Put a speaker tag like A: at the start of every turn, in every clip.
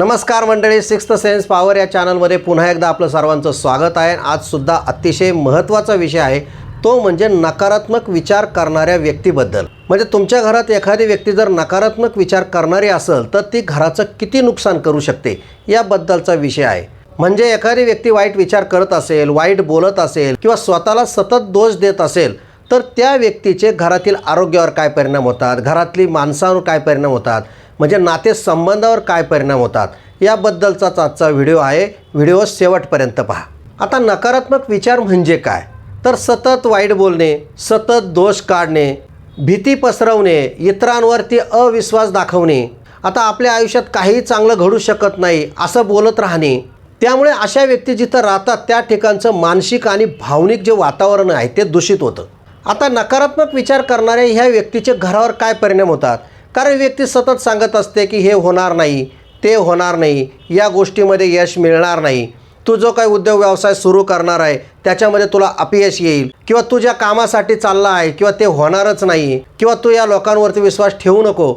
A: नमस्कार मंडळी sixth sense power या चॅनलमध्ये पुन्हा एकदा आपलं सर्वांचं स्वागत आहे. आजसुद्धा अतिशय महत्त्वाचा विषय आहे. तो म्हणजे नकारात्मक विचार करणाऱ्या व्यक्तीबद्दल. म्हणजे तुमच्या घरात एखादी व्यक्ती जर नकारात्मक विचार करणारी असेल तर ती घराचं किती नुकसान करू शकते याबद्दलचा विषय आहे. म्हणजे एखादी व्यक्ती वाईट विचार करत असेल वाईट बोलत असेल किंवा स्वतःला सतत दोष देत असेल तर त्या व्यक्तीचे घरातील आरोग्यावर काय परिणाम होतात? घरातली माणसांवर काय परिणाम होतात? म्हणजे नातेसंबंधावर काय परिणाम होतात याबद्दलचाच आजचा व्हिडिओ आहे. व्हिडिओ शेवटपर्यंत पहा. आता नकारात्मक विचार म्हणजे काय? तर सतत वाईट बोलणे सतत दोष काढणे भीती पसरवणे इतरांवरती अविश्वास दाखवणे आता आपल्या आयुष्यात काही चांगलं घडू शकत नाही असं बोलत राहणे त्यामुळे अशा व्यक्ती जिथं राहतात त्या ठिकाणचं मानसिक आणि भावनिक जे वातावरण आहे ते दूषित होतं. आता नकारात्मक विचार करणाऱ्या ह्या व्यक्तीचे घरावर काय परिणाम होतात? कारण व्यक्ती सतत सांगत असते की हे होणार नाही ते होणार नाही या गोष्टीमध्ये यश मिळणार नाही. तू जो काही उद्योग व्यवसाय सुरू करणार आहे त्याच्यामध्ये तुला अपयश येईल. किंवा तू ज्या कामासाठी चालला आहे किंवा ते होणारच नाही किंवा तू या लोकांवरती विश्वास ठेवू नको.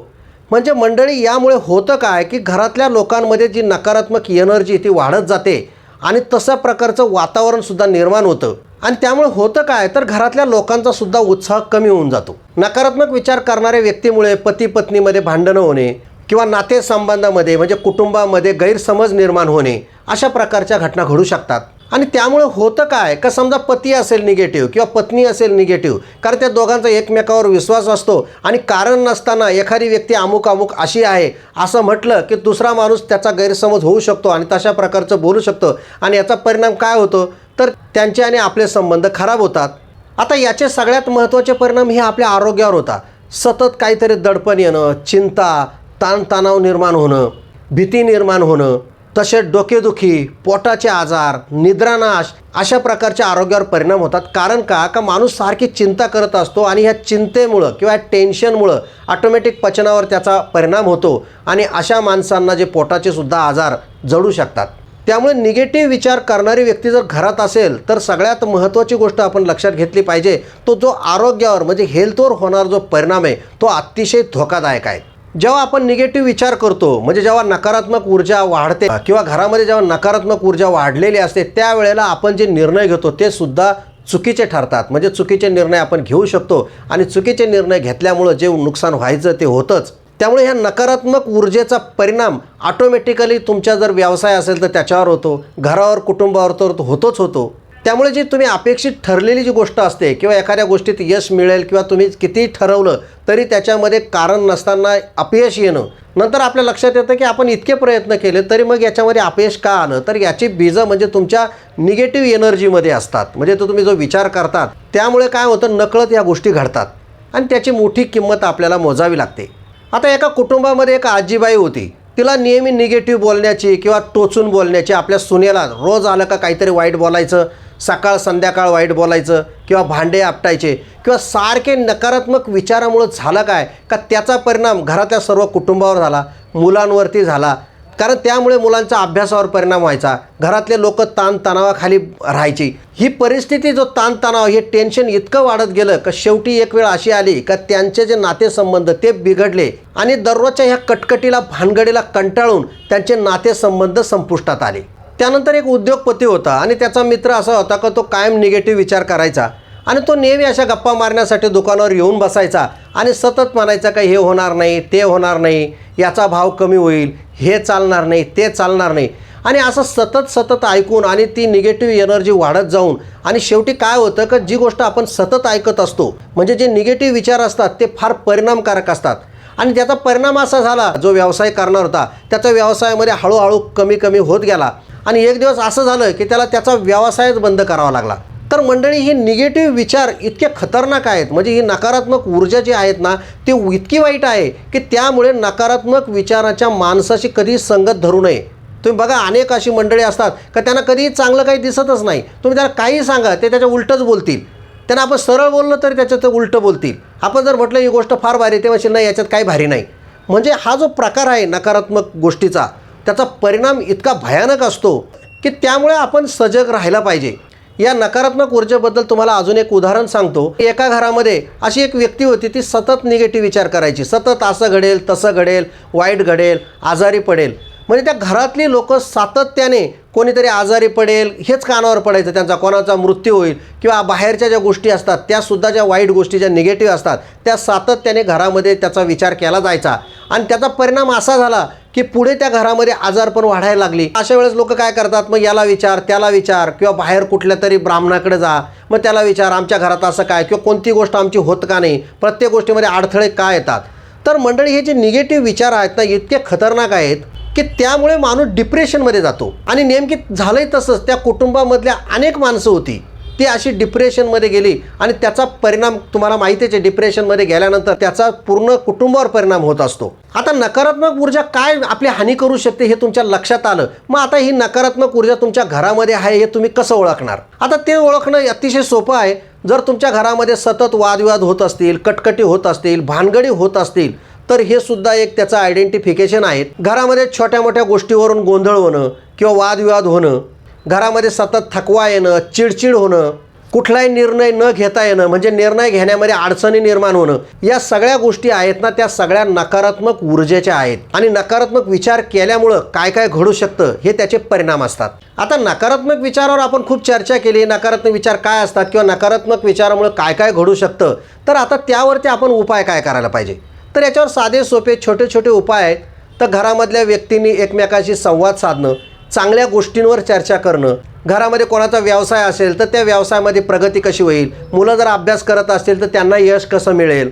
A: म्हणजे मंडळी यामुळे होतं काय की घरातल्या लोकांमध्ये जी नकारात्मक एनर्जी ती वाढत जाते. आणि तशा प्रकारचं वातावरणसुद्धा निर्माण होतं. आणि त्यामुळे होतं काय तर घरातल्या लोकांचा सुद्धा उत्साह कमी होऊन जातो. नकारात्मक विचार करणाऱ्या व्यक्तीमुळे पती पत्नीमध्ये भांडणं होणे किंवा नातेसंबंधामध्ये म्हणजे कुटुंबामध्ये गैरसमज निर्माण होणे अशा प्रकारच्या घटना घडू शकतात. आणि त्यामुळे होतं काय का समजा पती असेल निगेटिव्ह किंवा पत्नी असेल निगेटिव्ह कारण त्या दोघांचा एकमेकावर विश्वास असतो आणि कारण नसताना एखादी व्यक्ती अमुक अमुक अशी आहे असं म्हटलं की दुसरा माणूस त्याचा गैरसमज होऊ शकतो आणि तशा प्रकारचं बोलू शकतो. आणि याचा परिणाम काय होतो? तर त्यांचे आणि आपले संबंध खराब होतात. आता याचे सगळ्यात महत्त्वाचे परिणाम हे आपल्या आरोग्यावर होतात. सतत काहीतरी दडपण येणं चिंता ताणतणाव निर्माण होणं भीती निर्माण होणं तसेच डोकेदुखी पोटाचे आजार निद्रानाश अशा प्रकारच्या आरोग्यावर परिणाम होतात. कारण का? का माणूस सारखी चिंता करत असतो आणि ह्या चिंतेमुळं किंवा टेन्शनमुळं ऑटोमॅटिक पचनावर त्याचा परिणाम होतो आणि अशा माणसांना जे पोटाचे सुद्धा आजार जडू शकतात. त्यामुळे निगेटिव्ह विचार करणारी व्यक्ती जर घरात असेल तर सगळ्यात महत्त्वाची गोष्ट आपण लक्षात घेतली पाहिजे. तो जो आरोग्यावर म्हणजे हेल्थवर होणार जो परिणाम आहे तो अतिशय धोकादायक आहे. जेव्हा आपण निगेटिव्ह विचार करतो म्हणजे जेव्हा नकारात्मक ऊर्जा वाढते किंवा घरामध्ये जेव्हा नकारात्मक ऊर्जा वाढलेली असते त्यावेळेला आपण जे निर्णय घेतो ते सुद्धा चुकीचे ठरतात. म्हणजे चुकीचे निर्णय आपण घेऊ शकतो. आणि चुकीचे निर्णय घेतल्यामुळं जे नुकसान व्हायचं ते होतंच. त्यामुळे ह्या नकारात्मक ऊर्जेचा परिणाम ऑटोमॅटिकली तुमचा जर व्यवसाय असेल तर त्याच्यावर होतो घरावर कुटुंबावर तर होतोच होतो. त्यामुळे जी तुम्ही अपेक्षित ठरलेली जी गोष्ट असते किंवा एखाद्या गोष्टीत यश मिळेल किंवा तुम्ही कितीही ठरवलं तरी त्याच्यामध्ये कारण नसताना अपयश येणं. नंतर आपल्या लक्षात येतं की आपण इतके प्रयत्न केले तरी मग याच्यामध्ये अपयश का आलं? तर याची बीजं म्हणजे तुमच्या निगेटिव्ह एनर्जीमध्ये असतात. म्हणजे तो तुम्ही जो विचार करतात त्यामुळे काय होतं? नकळत या गोष्टी घडतात. आणि त्याची मोठी किंमत आपल्याला मोजावी लागते. आता एका कुटुंबामध्ये एक आजीबाई होती. तिला नेहमी निगेटिव्ह बोलण्याची किंवा टोचून बोलण्याची आपल्या सुनेला रोज आलं का काहीतरी वाईट बोलायचं सकाळ संध्याकाळ वाईट बोलायचं किंवा भांडे आपटायचे किंवा सारखे नकारात्मक विचारामुळं झालं काय का त्याचा परिणाम घरातल्या सर्व कुटुंबावर झाला मुलांवरती झाला कारण त्यामुळे मुलांचा अभ्यासावर परिणाम व्हायचा. घरातले लोक ताणतणावाखाली राहायची. ही परिस्थिती जो ताणतणाव हे टेन्शन इतकं वाढत गेलं का शेवटी एक वेळ अशी आली का त्यांचे जे नातेसंबंध ते बिघडले आणि दररोजच्या ह्या कटकटीला भानगडीला कंटाळून त्यांचे नातेसंबंध संपुष्टात आले. त्यानंतर एक उद्योगपती होता आणि त्याचा मित्र असा होता का तो कायम निगेटिव्ह विचार करायचा आणि तो नेहमी अशा गप्पा मारण्यासाठी दुकानावर येऊन बसायचा. आणि सतत म्हणायचं का हे होणार नाही ते होणार नाही याचा भाव कमी होईल हे चालणार नाही ते चालणार नाही. आणि असं सतत सतत ऐकून आणि ती निगेटिव्ह एनर्जी वाढत जाऊन आणि शेवटी काय होतं का जी गोष्ट आपण सतत ऐकत असतो म्हणजे जे निगेटिव्ह विचार असतात ते फार परिणामकारक असतात. आणि त्याचा परिणाम असा झाला जो व्यवसाय करणार होता त्याचा व्यवसायामध्ये हळूहळू कमी कमी होत गेला. आणि एक दिवस असं झालं की त्याला त्याचा व्यवसायच बंद करावा लागला. तर मंडळी ही निगेटिव्ह विचार इतके खतरनाक आहेत. म्हणजे ही नकारात्मक ऊर्जा जी आहेत ना ती इतकी वाईट आहे की त्यामुळे नकारात्मक विचाराच्या माणसाशी कधी संगत धरू नये. तुम्ही बघा अनेक अशी मंडळी असतात का त्यांना कधीही चांगलं काही दिसतच नाही. तुम्ही त्यांना काही सांगा ते त्याच्या उलटंच बोलतील. त्यांना आपण सरळ बोललं तरी त्याच्यात ते उलटं बोलतील. आपण जर म्हटलं ही गोष्ट फार भारी आहे, ते म्हणशील नाही याच्यात काही भारी नाही. म्हणजे हा जो प्रकार आहे नकारात्मक गोष्टीचा त्याचा परिणाम इतका भयानक असतो की त्यामुळे आपण सजग राहायला पाहिजे. या नकारात्मक ऊर्जेबद्दल तुम्हाला अजून एक उदाहरण सांगतो. एका घरामध्ये अशी एक व्यक्ती होती ती सतत निगेटिव्ह विचार करायची. सतत असं घडेल तसं घडेल वाईट घडेल आजारी पडेल. म्हणजे त्या घरातली लोक सातत्याने कोणीतरी आजारी पडेल हेच कानावर पडायचं त्यांचा कोणाचा मृत्यू होईल किंवा बाहेरच्या ज्या गोष्टी असतात त्यासुद्धा ज्या वाईट गोष्टी ज्या निगेटिव्ह असतात त्या सातत्याने घरामध्ये त्याचा विचार केला जायचा. आणि त्याचा परिणाम असा झाला की पुढे त्या घरामध्ये आजार पण वाढायला लागली. अशा वेळेस लोक काय करतात? मग याला विचार त्याला विचार किंवा बाहेर कुठल्या तरी ब्राह्मणाकडे जा. मग त्याला विचार आमच्या घरात असं काय? किंवा कोणती गोष्ट आमची होत का नाही? प्रत्येक गोष्टीमध्ये अडथळे का येतात? तर मंडळी हे जे निगेटिव्ह विचार आहेत ना इतके खतरनाक आहेत. की त्यामुळे माणूस डिप्रेशनमध्ये जातो. आणि नेमकी झालंय तसंच त्या कुटुंबामधल्या अनेक माणसं होती ती अशी डिप्रेशनमध्ये गेली. आणि त्याचा परिणाम तुम्हाला माहितीच आहे डिप्रेशनमध्ये गेल्यानंतर त्याचा पूर्ण कुटुंबावर परिणाम होत असतो. आता नकारात्मक ऊर्जा काय आपली हानी करू शकते हे तुमच्या लक्षात आलं. मग आता ही नकारात्मक ऊर्जा तुमच्या घरामध्ये आहे हे तुम्ही कसं ओळखणार? आता ते ओळखणं अतिशय सोपं आहे. जर तुमच्या घरामध्ये सतत वादविवाद होत असतील कटकटी होत असतील भानगडी होत असतील तर हे सुद्धा एक त्याचं आयडेंटिफिकेशन आहे घरामध्ये छोट्या मोठ्या गोष्टीवरून गोंधळ होणं किंवा वादविवाद होणं घरामध्ये सतत थकवा येणं चिडचिड होणं कुठलाही निर्णय न घेता येणं म्हणजे निर्णय घेण्यामध्ये अडचणी निर्माण होणं या सगळ्या गोष्टी आहेत ना त्या सगळ्या नकारात्मक ऊर्जेच्या आहेत. आणि नकारात्मक विचार केल्यामुळं काय काय घडू शकतं हे त्याचे परिणाम असतात. आता नकारात्मक विचारावर आपण खूप चर्चा केली नकारात्मक विचार काय असतात किंवा नकारात्मक विचारामुळं काय काय घडू शकतं तर आता त्यावरती आपण उपाय काय करायला पाहिजे? तर याच्यावर साधे सोपे छोटे छोटे उपाय आहेत. तर घरामधल्या व्यक्तींनी एकमेकाशी संवाद साधणं चांगल्या गोष्टींवर चर्चा करणं. घरामध्ये कोणाचा व्यवसाय असेल तर त्या व्यवसायामध्ये प्रगती कशी होईल? मुलं जर अभ्यास करत असतील तर त्यांना यश कसं मिळेल?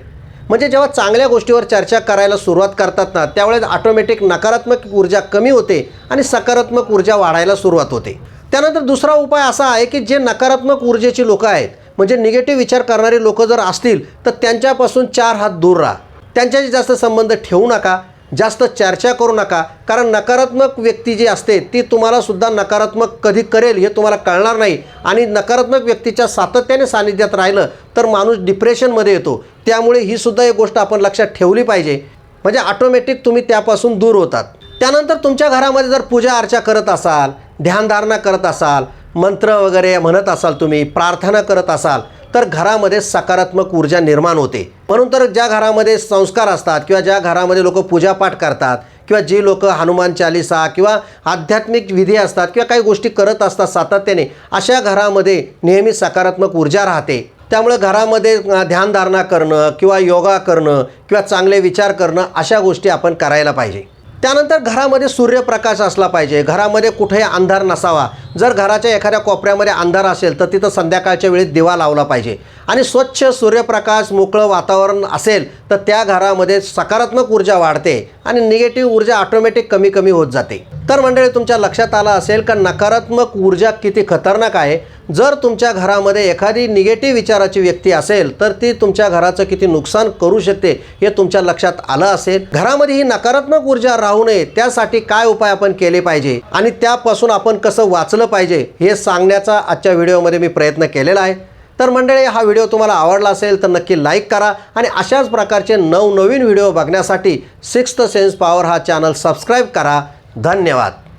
A: म्हणजे जेव्हा चांगल्या गोष्टीवर चर्चा करायला सुरुवात करतात ना त्यावेळेस ऑटोमॅटिक नकारात्मक ऊर्जा कमी होते आणि सकारात्मक ऊर्जा वाढायला सुरुवात होते. त्यानंतर दुसरा उपाय असा आहे की जे नकारात्मक ऊर्जेची लोकं आहेत म्हणजे निगेटिव्ह विचार करणारी लोकं जर असतील तर त्यांच्यापासून चार हात दूर राहा. त्यांच्याशी जास्त संबंध ठेवू नका जास्त चर्चा करू नका कारण नकारात्मक व्यक्ती जी असते ती तुम्हालासुद्धा नकारात्मक कधी करेल हे तुम्हाला कळणार नाही. आणि नकारात्मक व्यक्तीच्या सातत्याने सानिध्यात राहिलं तर माणूस डिप्रेशनमध्ये येतो. त्यामुळे ही सुद्धा एक गोष्ट आपण लक्षात ठेवली पाहिजे. म्हणजे ऑटोमॅटिक तुम्ही त्यापासून दूर होतात. त्यानंतर तुमच्या घरामध्ये जर पूजा अर्चा करत असाल ध्यानधारणा करत असाल मंत्र वगैरे म्हणत असाल तुम्ही प्रार्थना करत असाल तर घरामध्ये सकारात्मक ऊर्जा निर्माण होते. म्हणून तर ज्या घरामध्ये संस्कार असतात किंवा ज्या घरामध्ये लोक पूजापाठ करतात किंवा जी लोक हनुमान चालिसा किंवा आध्यात्मिक विधी असतात किंवा काही गोष्टी करत असतात सातत्याने अशा घरामध्ये नेहमी सकारात्मक ऊर्जा राहते. त्यामुळे घरामध्ये ध्यानधारणा करणं किंवा योगा करणं किंवा चांगले विचार करणं अशा गोष्टी आपण करायला पाहिजे. त्यानंतर घरामध्ये सूर्यप्रकाश असला पाहिजे. घरामध्ये कुठेही अंधार नसावा. जर घराच्या एखाद्या कोपऱ्यामध्ये अंधार असेल तर तिथं संध्याकाळच्या वेळी दिवा लावला पाहिजे. आणि स्वच्छ सूर्यप्रकाश मोकळं वातावरण असेल तर त्या घरामध्ये सकारात्मक ऊर्जा वाढते आणि निगेटिव्ह ऊर्जा ऑटोमॅटिक कमी कमी होत जाते. तर मंडळी तुमच्या लक्षात आलं असेल का? नकारात्मक ऊर्जा किती खतरनाक आहे? जर तुमच्या घरामध्ये एखादी निगेटिव्ह विचाराची व्यक्ती असेल तर ती तुमच्या घराचं किती नुकसान करू शकते हे तुमच्या लक्षात आलं असेल. घरामध्ये ही नकारात्मक ऊर्जा राहू नये त्यासाठी काय उपाय आपण केले पाहिजे? आणि त्यापासून आपण कसं वाचलं पाहिजे? हे सांगण्याचा आजच्या व्हिडिओमध्ये मी प्रयत्न केलेला आहे. तर मंडळी हा व्हिडिओ तुम्हाला आवडला असेल तर नक्की लाईक करा आणि अशाच प्रकारचे नवनवीन व्हिडिओ बघण्यासाठी सिक्स्थ सेन्स पॉवर हा चॅनल सबस्क्राईब करा. धन्यवाद.